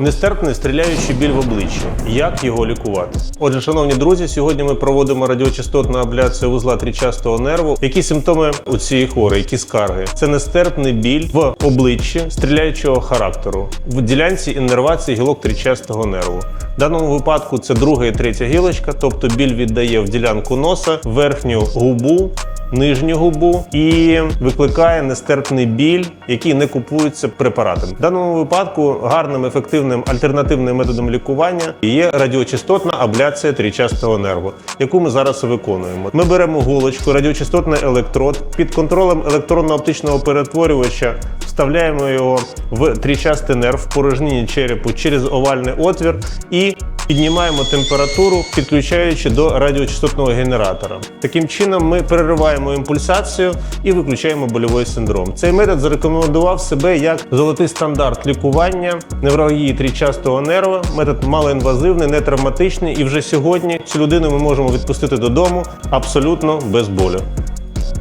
Нестерпний стріляючий біль в обличчі. Як його лікувати? Отже, шановні друзі, сьогодні ми проводимо радіочастотну абляцію вузла трічастого нерву. Які симптоми у цієї хворої, які скарги? Це нестерпний біль в обличчі стріляючого характеру в ділянці іннервації гілок трічастого нерву. В даному випадку це друга і третя гілочка, тобто біль віддає в ділянку носа, верхню губу, нижню губу і викликає нестерпний біль, який не купується препаратами. В даному випадку гарним ефективним альтернативним методом лікування є радіочастотна абляція трічастого нерву, яку ми зараз виконуємо. Ми беремо голочку, радіочастотний електрод під контролем електронно-оптичного перетворювача. Вставляємо його в трічастий нерв в порожнині черепу через овальний отвір і піднімаємо температуру, підключаючи до радіочастотного генератора. Таким чином, ми перериваємо імпульсацію і виключаємо больовий синдром. Цей метод зарекомендував себе як золотий стандарт лікування невралгії трічастого нерва. Метод малоінвазивний, не травматичний. І вже сьогодні цю людину ми можемо відпустити додому абсолютно без болю.